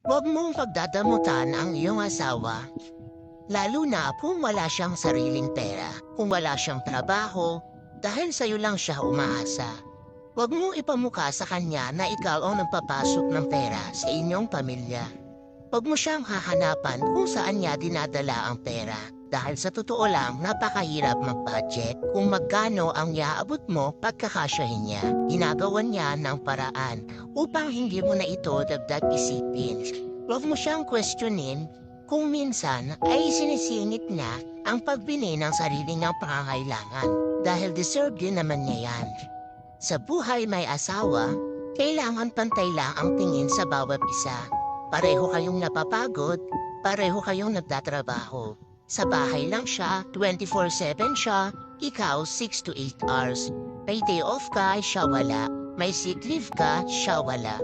Huwag mong pagdadamutan ang iyong asawa. Lalo na kung wala siyang sariling pera, kung wala siyang trabaho, dahil sa'yo lang siya umaasa. Huwag mong ipamukha sa kanya na ikaw ang nagpapasok ng pera sa inyong pamilya. Huwag mo siyang hahanapan kung saan niya dinadala ang pera. Dahil sa totoo lang, napakahirap mag-budget kung magkano ang iaabot mo pagkakasyahin niya. Ginagawan niya ng paraan upang hindi mo na ito dagdag isipin. Huwag mo siyang questionin kung minsan ay sinisingit niya ang pagbili ng sarili niyang pangangailangan dahil deserve din naman niya yan. Sa buhay may asawa, kailangan pantay lang ang tingin sa bawat isa. Pareho kayong napapagod, pareho kayong nagtatrabaho. Sa bahay lang siya, 24-7 siya, ikaw 6 to 8 hours. May day off ka, siya wala. May sick leave ka, siya wala.